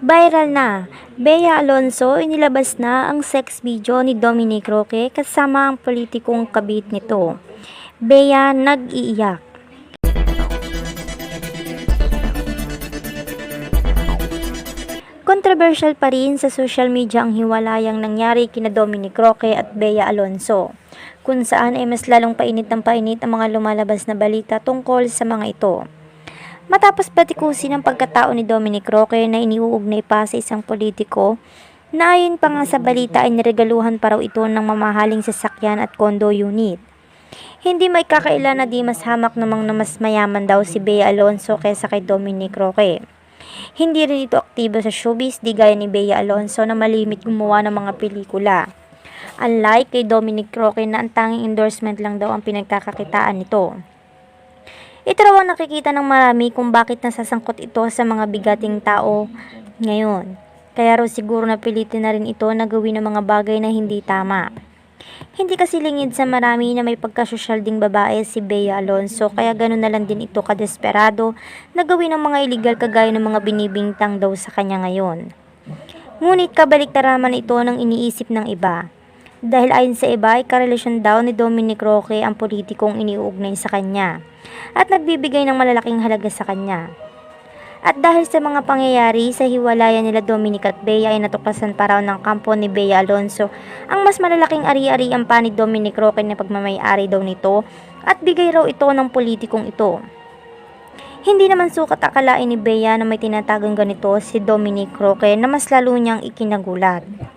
Viral na, Bea Alonso inilabas na ang sex video ni Dominic Roque kasama ang politikong kabit nito. Bea nag-iiyak. Controversial pa rin sa social media ang hiwalayang nangyari kina Dominic Roque at Bea Alonso, kung saan ay mas lalong painit ng painit ang mga lumalabas na balita tungkol sa mga ito. Matapos batikusin ang pagkatao ni Dominic Roque na iniuugnay pa sa isang politiko, na ayon pa nga sa balita ay niregaluhan pa raw ito ng mamahaling sasakyan at condo unit. Hindi may kakaila na di mas hamak namang na mas mayaman daw si Bea Alonso kaysa kay Dominic Roque. Hindi rin ito aktibo sa showbiz di gaya ni Bea Alonso na malimit gumawa ng mga pelikula. Unlike kay Dominic Roque na ang tanging endorsement lang daw ang pinagkakakitaan nito. Ito raw ang nakikita ng marami kung bakit nasasangkot ito sa mga bigating tao ngayon. Kaya raw siguro napilitin na rin ito na gawin ng mga bagay na hindi tama. Hindi kasi lingid sa marami na may pagkasosyal ding babae si Bea Alonso kaya gano'n na lang din ito kadesperado na gawin ng mga illegal kagaya ng mga binibintang daw sa kanya ngayon. Ngunit kabaliktaran naman ito ng iniisip ng iba. Dahil ayon sa iba ay karelasyon daw ni Dominic Roque ang politikong iniuugnay sa kanya at nagbibigay ng malalaking halaga sa kanya. At dahil sa mga pangyayari sa hiwalayan nila Dominic at Bea ay natuklasan pa raw ng kampo ni Bea Alonso ang mas malalaking ari-arian pa ni Dominic Roque na pagmamayari daw nito at bigay raw ito ng politikong ito. Hindi naman sukat akalain ni Bea na may tinatagang ganito si Dominic Roque na mas lalo niyang ikinagulat.